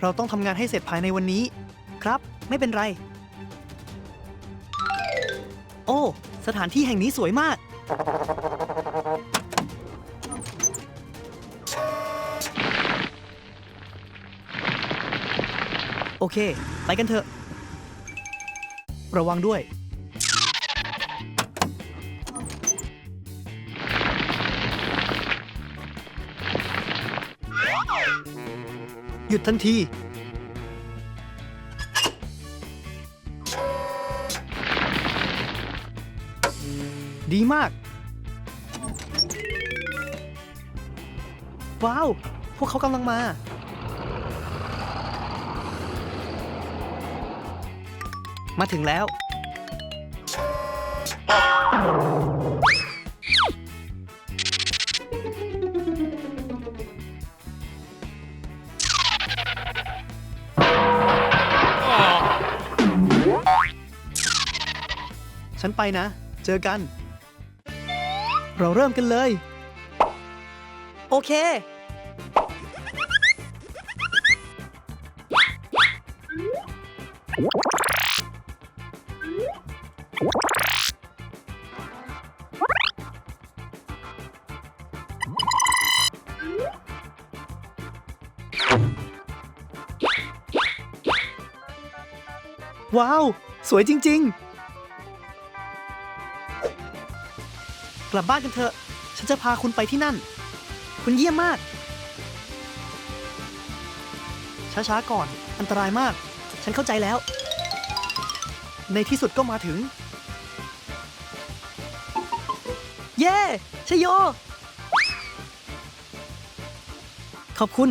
เราต้องทำงานให้เสร็จภายในวันนี้ ครับ ไม่เป็นไร โอ้ สถานที่แห่งนี้สวยมาก โอเค ไปกันเถอะ ระวังด้วย หยุดทันที ดีมาก ว้าว พวกเขากำลังมา มาถึงแล้ว ฉันไปนะ เจอกัน เราเริ่มกันเลย โอเค ว้าว สวยจริง ๆ กลับบ้านกันเถอะ ฉันจะพาคุณไปที่นั่น คุณเยี่ยมมาก ช้าๆก่อน อันตรายมาก ฉันเข้าใจแล้ว ในที่สุดก็มาถึง เย้ชโย ขอบคุณ